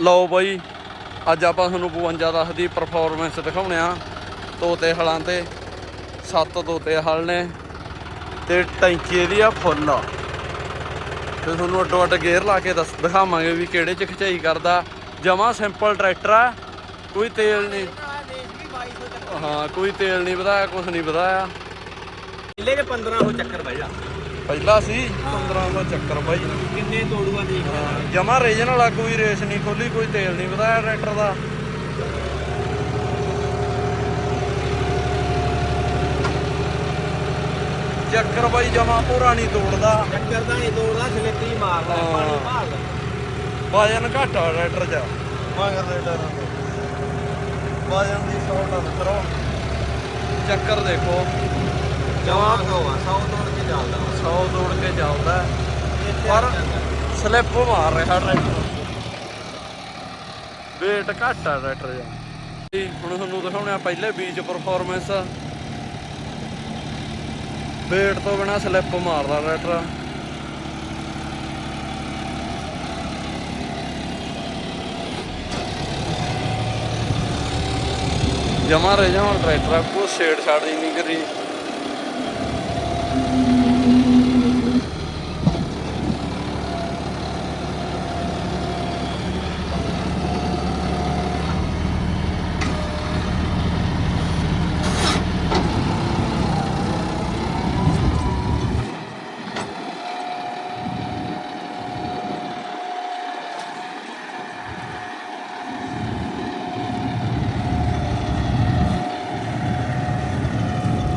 ਲਓ ਬਾਈ, ਅੱਜ ਆਪਾਂ ਤੁਹਾਨੂੰ 52 ਦਸ ਦੀ ਪਰਫਾਰਮੈਂਸ ਦਿਖਾਉਣੇ ਆ। ਤੋਤੇ ਹਲਾਂ ਤੇ ਸੱਤ ਤੋਤੇ ਹਲ ਨੇ ਤੇ ਟੈਂਕੀ ਇਹਦੀ ਆ ਫੁੱਲ। ਆ ਤੇ ਤੁਹਾਨੂੰ ਅੱਡੋ ਅੱਡ ਗੇਅਰ ਲਾ ਕੇ ਦੱਸ ਦਿਖਾਵਾਂਗੇ ਵੀ ਕਿਹੜੇ ਚ ਖਿਚਾਈ ਕਰਦਾ। ਜਮਾ ਸਿੰਪਲ ਟਰੈਕਟਰ ਆ, ਕੋਈ ਤੇਲ ਨਹੀਂ। ਹਾਂ, ਕੋਈ ਤੇਲ ਨਹੀਂ ਵਧਾਇਆ ਕੁਝ ਨਹੀਂ ਵਧਾਇਆ। ਕਿੱਲੇ ਦੇ 1500 ਚੱਕਰ ਬਹਿ ਜਾ। ਪਹਿਲਾ ਸੀ 15 ਦਾ ਚੱਕਰ ਬਾਈ। ਕਿੰਨੇ ਤੋੜੂਆ ਦੇਖ ਜਮਾ ਰੀਜਨ ਵਾਲਾ ਕੋਈ ਰੇਸ ਨਹੀਂ ਖੋਲੀ ਕੋਈ ਤੇਲ ਨਹੀਂ ਵਧਾਇਆ ਟਰੈਕਟਰ ਦਾ। ਚੱਕਰ ਬਾਈ ਜਮਾ ਪੂਰਾ ਨਹੀਂ ਤੋੜਦਾ। ਚੱਕਰ ਤਾਂ ਨਹੀਂ ਤੋੜਦਾ ਸਲਿੱਪੀ ਮਾਰਦਾ। ਪਾਣੀ ਮਾਰਦਾ ਵਜਨ ਘੱਟ ਆ ਟਰੈਕਟਰ 'ਚ। ਮਗਰ ਤੇ ਵਜਨ ਦੀ 100 ਟਨ ਕਰੋ ਚੱਕਰ ਦੇਖੋ। ਜਮਾ ਹੋਆ 100 ਤੋੜ ਕੇ ਚੱਲਦਾ 100 ਤੋੜ ਕੇ ਚੱਲਦਾ। ਪਰ- ਸਲਿੱਪ ਮਾਰ ਰਿਹਾ ਟਰੈਕਟਰ ਵੇਟ ਘੱਟ ਆ ਟਰੈਕਟਰ ਦਾ। ਹੁਣ ਤੁਹਾਨੂੰ ਦਿਖਾਉਣੇ ਆ ਪਹਿਲੇ ਬੀਚ ਪਰਫਾਰਮੈਂਸ ਵੇਟ ਤੋਂ ਬਿਨਾ ਸਲਿੱਪ ਮਾਰਦਾ ਟਰੈਕਟਰ ਜਮਾ ਰਹਿ ਜਾਵਾਂ ਟਰੈਕਟਰ ਕੋ ਛੇੜ ਛਾੜ ਹੀ ਨਹੀਂ ਕਰੀ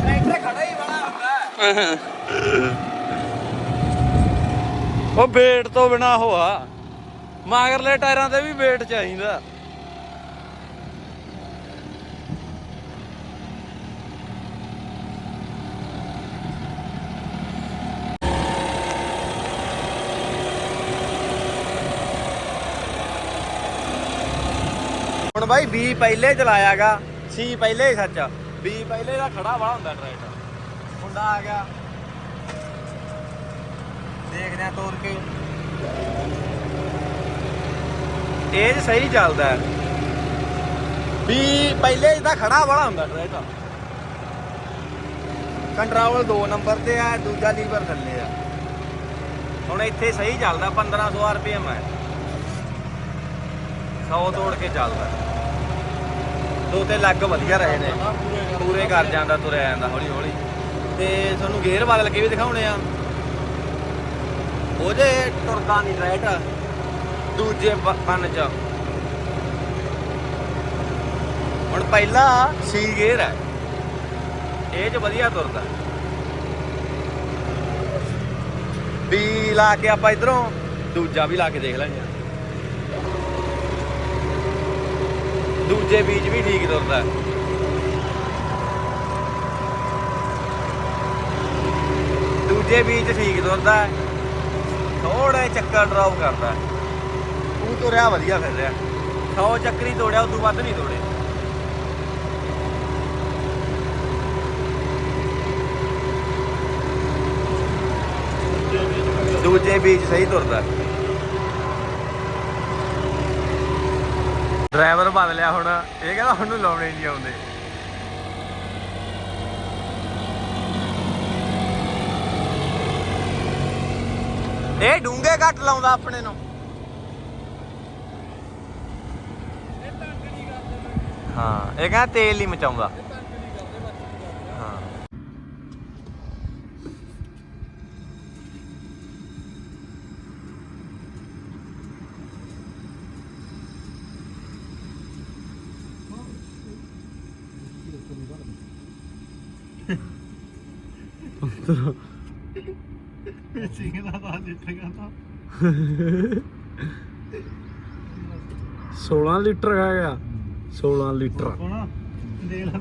ਟਰੈਕਟਰ ਖੜਾ ਹੀ ਬੜਾ ਹੁੰਦਾ ਉਹ ਵੇਟ ਤੋਂ ਬਿਨਾ ਹੋਆ। ਮਗਰਲੇ ਟਾਇਰਾਂ ਤੇ ਵੀ ਵੇਟ ਚਾਹੀਦਾ। ਹੁਣ ਬਾਈ, ਬੀ ਪਹਿਲੇ ਚਲਾਇਆਗਾ, ਸੀ ਪਹਿਲੇ ਸੱਚ ਬੀ ਪਹਿਲੇ ਦਾ ਖੜਾ ਬੜਾ ਹੁੰਦਾ ਟਰੈਕਟਰ। ਮੁੰਡਾ ਆ ਗਿਆ। ਦੇਖਦੇ ਆ ਤੋੜ ਕੇ। ਇਹ ਸਹੀ ਚੱਲਦਾ ਹੈ। ਬੀ ਪਹਿਲੇ ਦਾ ਖੜਾ ਬੜਾ ਹੁੰਦਾ ਟਰੈਕਟਰ ਕੰਟਰੋਲ 2 ਨੰਬਰ ਤੇ ਆ, ਦੂਜਾ ਲੀਵਰ ਥੱਲੇ ਆ। ਹੁਣ ਇੱਥੇ ਸਹੀ ਚੱਲਦਾ 1500 ਰੁਪਏ ਹੈ 100 ਤੋੜ ਕੇ ਚੱਲਦਾ। ਦੋ ਤੇ ਲੱਗ ਵਧੀਆ ਰਹੇ ਨੇ। ਪੂਰੇ ਕਰ ਜਾਂਦਾ, ਤੁਰਿਆ ਜਾਂਦਾ ਹੌਲੀ ਹੌਲੀ ਤੇ ਤੁਹਾਨੂੰ ਗੇਅਰ ਬਦਲ ਕੇ ਵੀ ਦਿਖਾਉਣੇ ਆ। ਉਹਦੇ ਟੁਰਦਾ ਨਹੀਂ ਰਾਈਟ ਦੂਜੇ ਪ- ਪੰਨ ਚ। ਹੁਣ ਪਹਿਲਾ ਸੀ ਗੇਅਰ ਹੈ। ਇਹ ਚ ਵਧੀਆ ਤੁਰਦਾ। ਵੀ ਲਾ ਕੇ ਆਪਾਂ ਇਧਰੋਂ, ਦੂਜਾ ਵੀ ਲਾ ਕੇ ਦੇਖ ਲੈਂਦੇ ਆ ਦੂਜੇ ਬੀਜ ਵੀ ਠੀਕ ਤੁਰਦਾ। ਦੂਜੇ ਬੀਜ ਠੀਕ ਤੁਰਦਾ ਹੈ। ਥੋੜਾ ਚੱਕਰ ਡਰਾਪ ਕਰਦਾ ਹੈ। ਉਹ ਤੁਰਿਆ ਵਧੀਆ ਫਿਰ ਰਿਹਾ। 100 ਚੱਕਰੀ ਤੋੜਿਆ, ਉਦੋਂ ਵੱਧ ਨਹੀਂ ਤੋੜੇ। ਦੂਜੇ ਬੀਜ ਸਹੀ ਤੁਰਦਾ ਡਰਾਈਵਰ ਬਦਲਿਆ ਹੁਣ। ਇਹ ਕਹਿੰਦਾ ਉਹਨੂੰ ਲਾਉਣੇ ਨਹੀਂ ਆਉਂਦੇ। ਡੂੰਗੇ ਘੱਟ ਲਾਉਂਦਾ ਆਪਣੇ ਨੂੰ। ਹਾਂ ਇਹ ਕਹਿੰਦਾ ਤੇਲ ਨਹੀਂ ਮਚਾਉਂਦਾ। ਹਾਂ। ਸਿੰਘਦਾ ਤਾਂ ਦਿੱਤਗਾ ਤਾਂ 16 ਲੀਟਰ ਹੈਗਾ ਗਿਆ। 16 ਲੀਟਰ। ਕੋਣਾ ਦੇਖ ਲੈ।